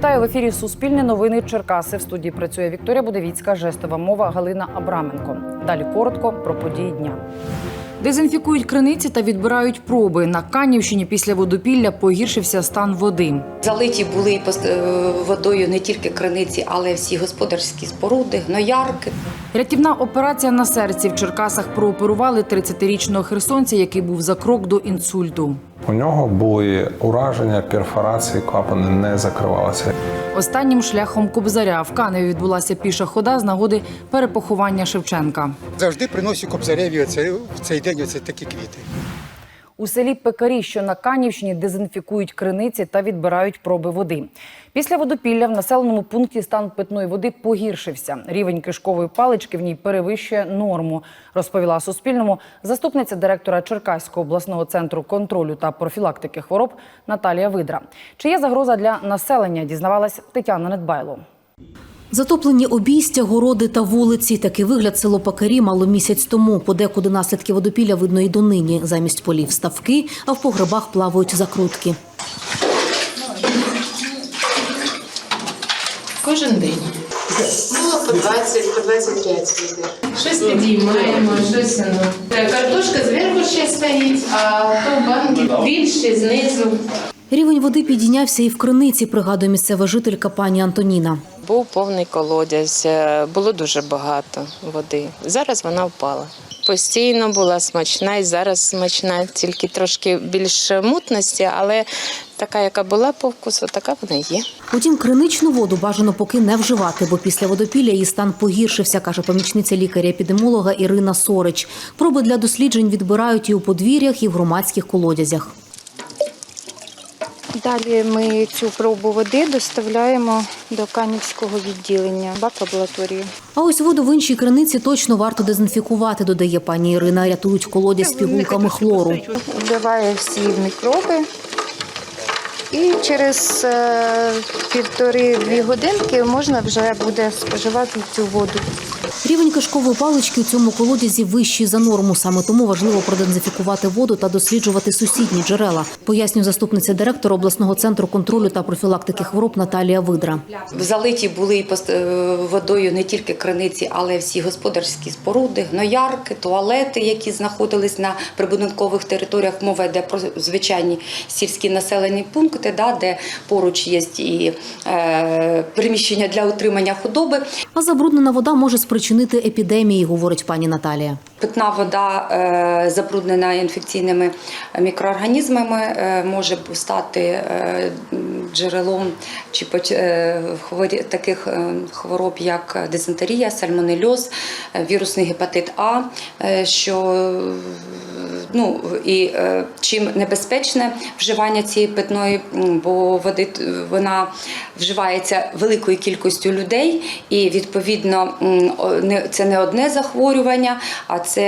Вітаю в ефірі Суспільне новини Черкаси. В студії працює Вікторія Будовіцька, жестова мова Галина Абраменко. Далі коротко про події дня. Дезінфікують криниці та відбирають проби. На Канівщині після водопілля погіршився стан води. Залиті були е, водою не тільки криниці, але й всі господарські споруди, гноярки. Рятівна операція на серці в Черкасах прооперували 30-річного херсонця, який був за крок до інсульту. У нього були ураження, перфорації, клапани не закривалися. Останнім шляхом Кобзаря в Каневі відбулася піша хода з нагоди перепоховання Шевченка. Завжди приносю Кобзареві оце, в цей день оце такі квіти. У селі Пекарі, що на Канівщині, дезінфікують криниці та відбирають проби води. Після водопілля в населеному пункті стан питної води погіршився. Рівень кишкової палички в ній перевищує норму, розповіла Суспільному заступниця директора Черкаського обласного центру контролю та профілактики хвороб Наталія Видра. Чи є загроза для населення? Дізнавалась Тетяна Недбайло. Затоплені обійстя, городи та вулиці. Такий вигляд село Пакарі мало місяць тому. Подекуди наслідки водопілля видно і донині. Замість полів ставки, а в погребах плавають закрутки. Кожен день. Було по 20, по 25 відер. Щось підіймаємо, щось ну. Картошка зверху ще стоїть, а то банки більше знизу. Рівень води підійнявся і в криниці, пригадує місцева жителька пані Антоніна. Був повний колодязь, е, було дуже багато води. Зараз вона впала. Постійно була смачна і зараз смачна, тільки трошки більше мутності, але така, яка була по вкусу, така вона є. Утім, криничну воду бажано поки не вживати, бо після водопілля її стан погіршився, каже помічниця лікаря-епідемолога Ірина Сорич. Проби для досліджень відбирають і у подвір'ях, і в громадських колодязях. Далі ми цю пробу води доставляємо до Канівського відділення бак-лабораторії. А ось воду в іншій криниці точно варто дезінфікувати, додає пані Ірина. Рятують колодязь пігулками хлору. Вбиває всі мікроби. І через е, півтори-дві годинки можна вже буде споживати цю воду. Рівень кишкової палички у цьому колодязі вищий за норму. Саме тому важливо продезінфікувати воду та досліджувати сусідні джерела, пояснює заступниця директора обласного центру контролю та профілактики хвороб Наталія Видра. Залиті були е, водою не тільки криниці, але й всі господарські споруди, гноярки, туалети, які знаходились на прибудинкових територіях. Мова йде про звичайні сільські населені пункти, да, де поруч є і е, приміщення для утримання худоби. А забруднена вода може спричинити епідемії, говорить пані Наталія. Питна вода е, забруднена інфекційними мікроорганізмами е, може стати е, джерелом чи таких хвороб, як дизентерія, сальмонельоз, вірусний гепатит А, що ну і е, чим небезпечне вживання цієї питної, бо води вона вживається великою кількістю людей, і відповідно це не одне захворювання, а це,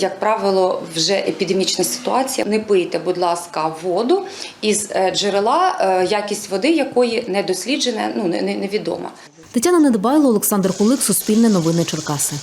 як правило, вже епідемічна ситуація. Не пийте, будь ласка, воду із е, джерела, е, якість води якої не досліджена, ну не- не- невідома. Тетяна Недбайло, Олександр Кулик, Суспільне новини Черкаси.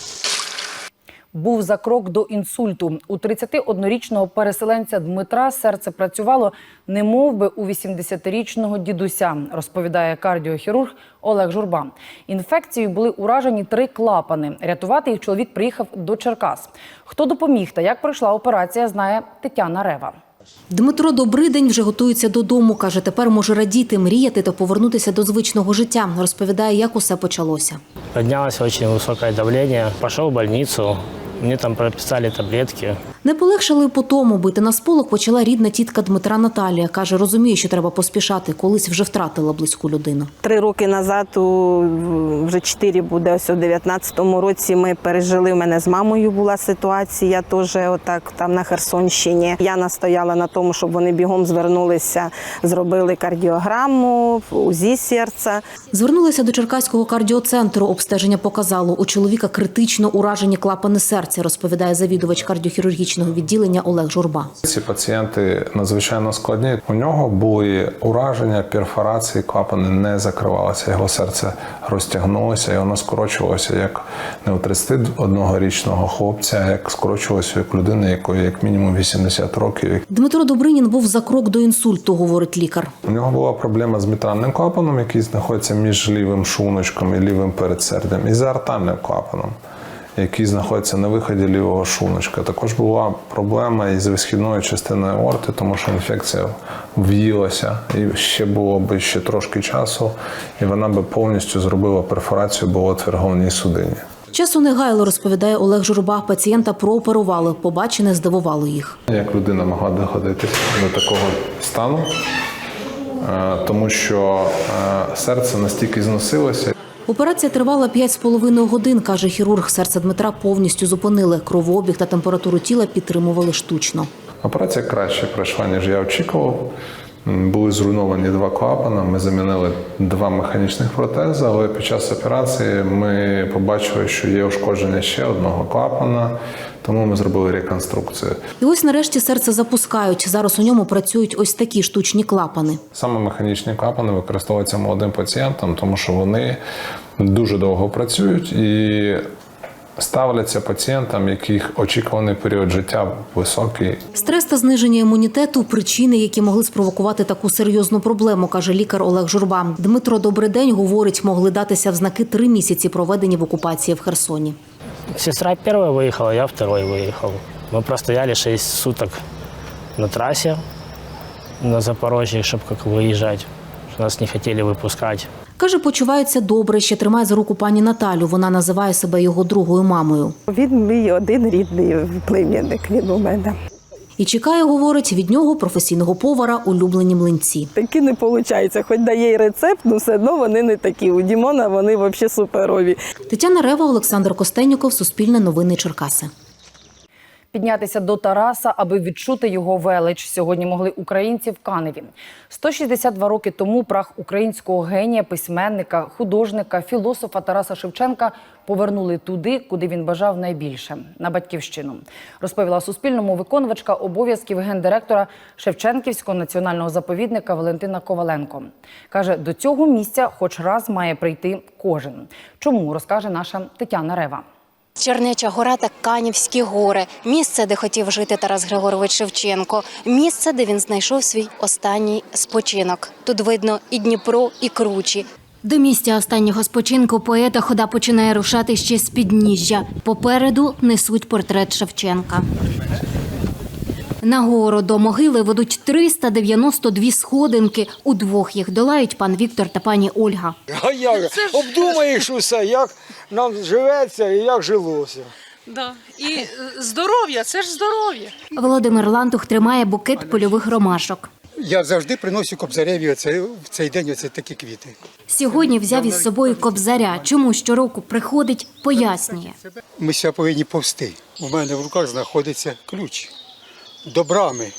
Був за крок до інсульту. У 31-річного переселенця Дмитра серце працювало не би у 80-річного дідуся, розповідає кардіохірург Олег Журба. Інфекцією були уражені три клапани. Рятувати їх чоловік приїхав до Черкас. Хто допоміг та як пройшла операція, знає Тетяна Рева. Дмитро Добридень вже готується додому. Каже, тепер може радіти, мріяти та повернутися до звичного життя. Розповідає, як усе почалося. Піднялося очень високе давлення, пішов в больницу. Мне там прописали таблетки. Не полегшали й по тому. Бити на сполох почала рідна тітка Дмитра Наталія. Каже, розуміє, що треба поспішати. Колись вже втратила близьку людину. Три роки назад, у, вже чотири буде, ось у 19-му році ми пережили, у мене з мамою була ситуація, теж отак там на Херсонщині. Я настояла на тому, щоб вони бігом звернулися, зробили кардіограму, УЗІ серця. Звернулися до Черкаського кардіоцентру. Обстеження показало, у чоловіка критично уражені клапани серця. Серця, розповідає завідувач кардіохірургічного відділення Олег Журба. Ці пацієнти надзвичайно складні. У нього були ураження, перфорації, клапани не закривалися. Його серце розтягнулося і воно скорочувалося як не у 31-річного хлопця, як скорочувалося як людини, якої як мінімум 80 років. Дмитро Добринін був за крок до інсульту, говорить лікар. У нього була проблема з мітральним клапаном, який знаходиться між лівим шлуночком і лівим передсердям, і з аортальним клапаном, який знаходиться на виході лівого шлуночка. Також була проблема із висхідною частиною аорти, тому що інфекція в'їлася, і ще було б ще трошки часу, і вона би повністю зробила перфорацію болотвір головній судині. Часу не гайло, розповідає Олег Журба. Пацієнта прооперували. Побачене здивувало їх. Як людина могла доходити до такого стану, Е, тому що е, серце настільки зносилося, Операція тривала 5,5 годин, каже хірург. Серце Дмитра повністю зупинили. Кровообіг та температуру тіла підтримували штучно. Операція краще пройшла, ніж я очікував. Були зруйновані два клапана. Ми замінили два механічних протези, але під час операції ми побачили, що є ушкодження ще одного клапана, тому ми зробили реконструкцію. І ось нарешті серце запускають. Зараз у ньому працюють ось такі штучні клапани. Саме механічні клапани використовуються молодим пацієнтам, тому що вони дуже довго працюють і ставляться пацієнтам, яких очікуваний період життя високий, Стрес та зниження імунітету причини, які могли спровокувати таку серйозну проблему, каже лікар Олег Журба. Дмитро Добридень говорить, могли датися в знаки три місяці, проведені в окупації в Херсоні. Сестра первая выехала, я второй выехал. Мы простояли 6 суток на трассе на Запорожье, чтобы как выезжать. Нас не хотели выпускать. Каже, почувається добре, ще тримає за руку пані Наталю. Вона називає себе його другою мамою. Він мій один рідний племінник. Він у мене. І чекає, говорить, від нього професійного повара улюблені млинці. Такі не виходить. Хоч дає й рецепт, але все одно вони не такі. У Дімона вони взагалі суперові. Тетяна Рева, Олександр Костенюков, Суспільне новини Черкаси. Піднятися до Тараса, аби відчути його велич. Сьогодні могли українці в Каневі. 162 роки тому прах українського генія, письменника, художника, філософа Тараса Шевченка повернули туди, куди він бажав найбільше на батьківщину. Розповіла Суспільному виконувачка обов'язків гендиректора Шевченківського національного заповідника Валентина Коваленко. каже, до цього місця хоч раз має прийти кожен. Чому розкаже наша Тетяна Рева. Чернеча гора та Канівські гори місце, де хотів жити Тарас Григорович Шевченко, місце, де він знайшов свій останній спочинок. Тут видно і Дніпро, і кручі. До місця останнього спочинку поета хода починає рушати ще з підніжжя. Попереду несуть портрет Шевченка. Нагору до могили ведуть 392 сходинки. Удвох їх долають пан Віктор та пані Ольга. А як? Обдумаєш усе, як нам живеться і як жилося. Да. І е, здоров'я, це ж здоров'я. Володимир Лантух тримає букет польових ромашок. Я завжди приношу кобзареві оце, в цей день оце такі квіти. Сьогодні взяв із собою кобзаря. Чому щороку приходить, пояснює. Ми ще повинні повсти. У мене в руках знаходиться ключ до брами,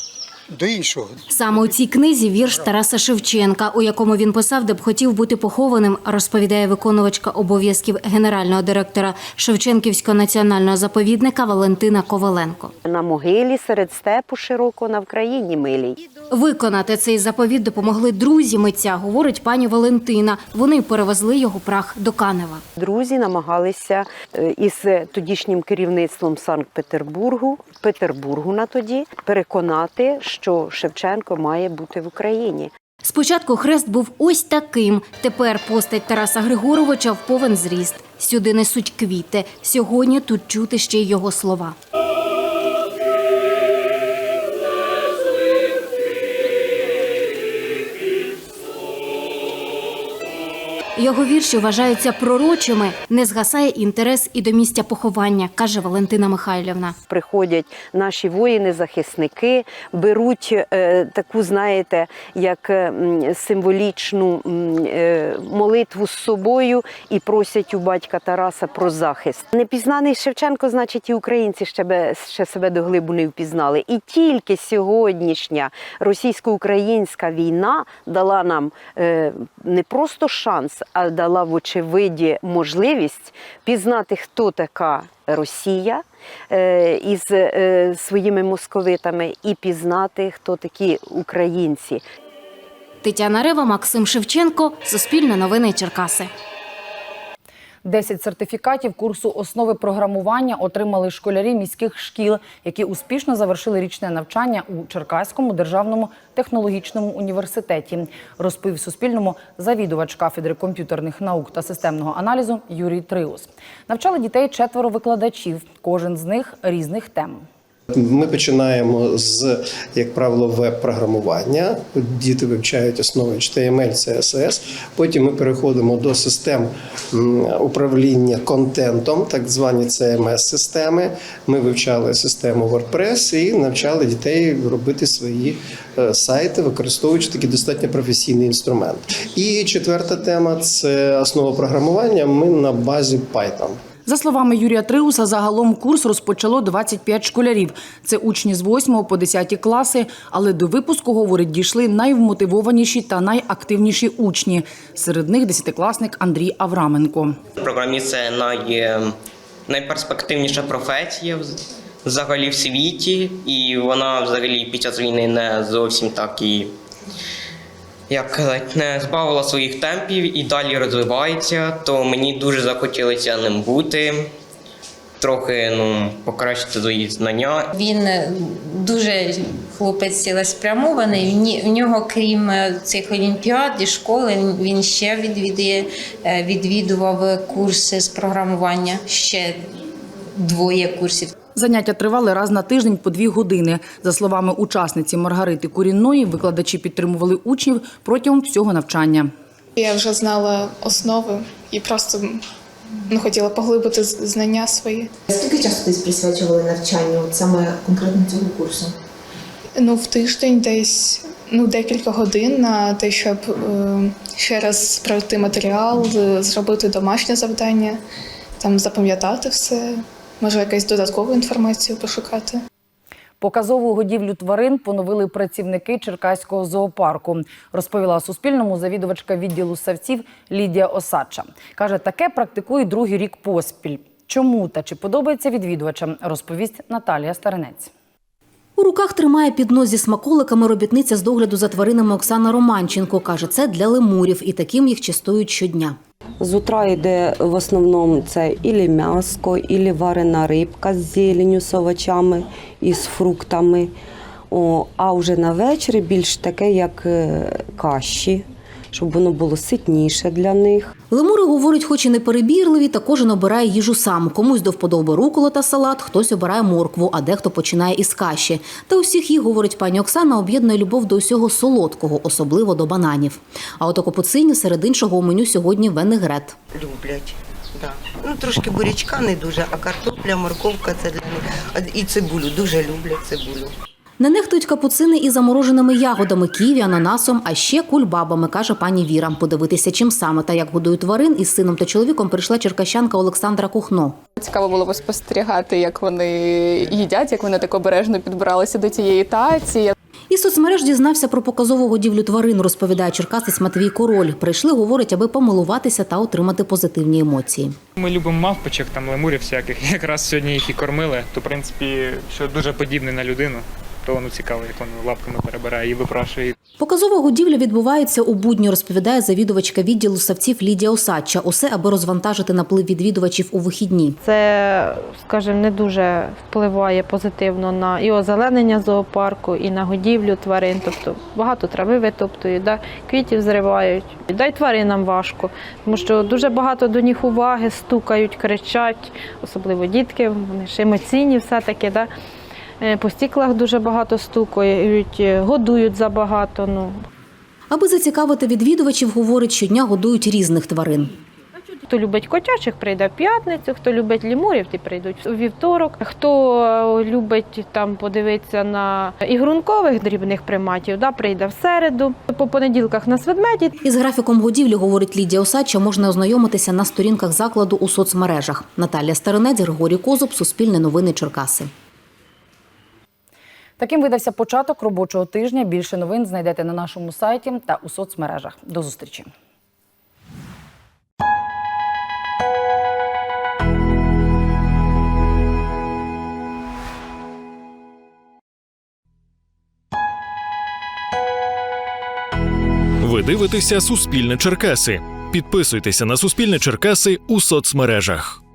до іншого. Саме у цій книзі вірш Тараса Шевченка, у якому він писав, де б хотів бути похованим, розповідає виконувачка обов'язків генерального директора Шевченківського національного заповідника Валентина Коваленко. На могилі серед степу широко на Вкраїні милій. Виконати цей заповіт допомогли друзі митця, говорить пані Валентина. Вони перевезли його прах до Канева. Друзі намагалися е, із тодішнім керівництвом Санкт-Петербургу, Петербургу на тоді, переконати, що Шевченко має бути в Україні. Спочатку хрест був ось таким. Тепер постать Тараса Григоровича в повен зріст. Сюди несуть квіти. Сьогодні тут чути ще й його слова. Його вірші вважаються пророчими. Не згасає інтерес і до місця поховання, каже Валентина Михайлівна. Приходять наші воїни-захисники, беруть е, таку, знаєте, як символічну е, молитву з собою і просять у батька Тараса про захист. Непізнаний Шевченко, значить, і українці ще, бе- ще себе до глибу не впізнали. І тільки сьогоднішня російсько-українська війна дала нам е, не просто шанс, а дала в очевиді можливість пізнати, хто така Росія е, із е, своїми московитами, і пізнати, хто такі українці. Тетяна Рева, Максим Шевченко, Суспільне новини Черкаси. 10 сертифікатів курсу основи програмування отримали школярі міських шкіл, які успішно завершили річне навчання у Черкаському державному технологічному університеті. Розповів Суспільному завідувач кафедри комп'ютерних наук та системного аналізу Юрій Триус. Навчали дітей четверо викладачів, кожен з них різних тем. Ми починаємо з, як правило, веб-програмування. Діти вивчають основи HTML, CSS. Потім ми переходимо до систем управління контентом, так звані CMS-системи. Ми вивчали систему WordPress і навчали дітей робити свої е, сайти, використовуючи такий достатньо професійний інструмент. І четверта тема це основа програмування. Ми на базі Python. За словами Юрія Триуса, загалом курс розпочало 25 школярів. Це учні з 8 по 10 класи, але до випуску, говорить, дійшли найвмотивованіші та найактивніші учні. Серед них десятикласник Андрій Авраменко. Програміст це най, найперспективніша професія взагалі в світі, і вона взагалі під час війни не зовсім так і як казати, не збавила своїх темпів і далі розвивається, то мені дуже захотілося ним бути, трохи ну, покращити свої знання. Він е, дуже хлопець цілеспрямований. В нього, крім е, цих олімпіад і школи, він- він ще відвідує, е, відвідував курси з програмування, ще двоє курсів. Заняття тривали раз на тиждень по дві години. За словами учасниці Маргарити Курінної, викладачі підтримували учнів протягом всього навчання. Я вже знала основи і просто ну, хотіла поглибити знання свої. Скільки часу десь присвячували навчанню от саме конкретно цього курсу? Ну, в тиждень десь ну, декілька годин на те, щоб е, ще раз пройти матеріал, е, зробити домашнє завдання, там запам'ятати все, може якусь додаткову інформацію пошукати. Показову годівлю тварин поновили працівники Черкаського зоопарку. Розповіла Суспільному завідувачка відділу савців Лідія Осадча. Каже, таке практикує другий рік поспіль. Чому та чи подобається відвідувачам, розповість Наталія Старинець. У руках тримає піднос зі смаколиками робітниця з догляду за тваринами Оксана Романченко. Каже, це для лемурів і таким їх частують щодня. З утра йде в основному це ілі м'яско, ілі варена рибка з зеленю, з овочами і з фруктами. О, а вже на вечір більш таке, як е, каші, щоб воно було ситніше для них. Лемури, говорить, хоч і не перебірливі, та кожен обирає їжу сам. Комусь до вподоби рукола та салат, хтось обирає моркву, а дехто починає із каші. Та усіх їх, говорить пані Оксана, об'єднує любов до усього солодкого, особливо до бананів. А от у серед іншого у меню сьогодні венегрет. люблять. Да. Ну, трошки бурячка не дуже, а картопля, морковка це для них. А І цибулю дуже люблять цибулю. Не нехтують капуцини і замороженими ягодами, ківі, ананасом, а ще кульбабами, каже пані Віра. Подивитися, чим саме та як годують тварин із сином та чоловіком прийшла черкащанка Олександра Кухно. Цікаво було спостерігати, як вони їдять, як вони так обережно підбиралися до цієї таці. Із соцмереж дізнався про показову годівлю тварин, розповідає черкасець Матвій Король. Прийшли, говорить, аби помилуватися та отримати позитивні емоції. Ми любимо мавпочок, там лемурів всяких. Якраз сьогодні їх і кормили. То, в принципі, що дуже подібний на людину, то воно цікаво, як воно лапками перебирає і випрашує. Показова годівля відбувається у будні, розповідає завідувачка відділу савців Лідія Осадча. Усе, аби розвантажити наплив відвідувачів у вихідні. Це, скажімо, не дуже впливає позитивно на і озеленення зоопарку, і на годівлю тварин. Тобто багато трави витоптують, да? квітів зривають. Да й тваринам важко, тому що дуже багато до них уваги, стукають, кричать, особливо дітки, вони ж емоційні все-таки. Да? Е, По стіклах дуже багато стукають, е, годують забагато. Ну, Аби зацікавити відвідувачів, говорить, щодня годують різних тварин. Хто любить котячих, прийде в п'ятницю, хто любить лімурів, ті прийдуть у вівторок. Хто е, любить там подивитися на ігрункових дрібних приматів, да, прийде в середу. По понеділках на ведмеді. Із графіком годівлі, говорить Лідія Осадча, можна ознайомитися на сторінках закладу у соцмережах. Наталія Старинець, Григорій Козуб, Суспільне новини Черкаси. Таким видався початок робочого тижня. Більше новин знайдете на нашому сайті та у соцмережах. До зустрічі. Ви дивитеся Суспільне Черкаси. Підписуйтеся на Суспільне Черкаси у соцмережах.